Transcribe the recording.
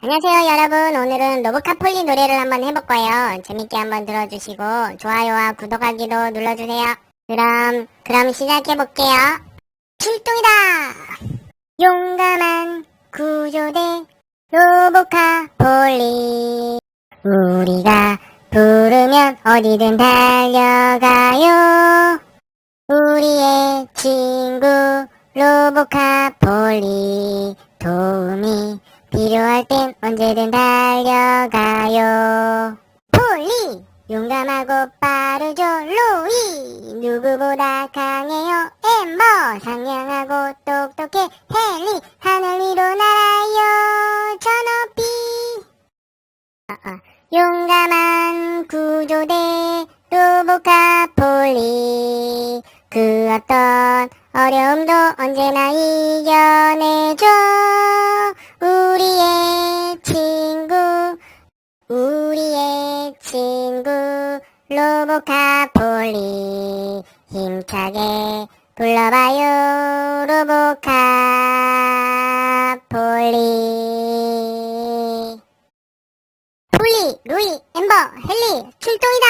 안녕하세요 여러분. 오늘은 로보카폴리 노래를 한번 해볼 거예요. 재밌게 한번 들어주시고 좋아요와 구독하기도 눌러주세요. 그럼 그럼 시작해볼게요. 출동이다! 용감한 구조대 로보카폴리. 우리가 부르면 어디든 달려가요. 우리의 친구 로보카폴리 도움이 필요할 땐 언제든 달려가요. 폴리! 용감하고 빠르죠, 로이! 누구보다 강해요, 엠버! 상냥하고 똑똑해, 헨리! 하늘 위로 날아요, 저 높이! 아, 아. 용감한 구조대, 로보카 폴리. 그 어떤 어려움도 언제나 이겨내죠. 로보카폴리. 힘차게 불러봐요, 로보카폴리. 폴리, 루이, 엠버, 헨리, 출동이다!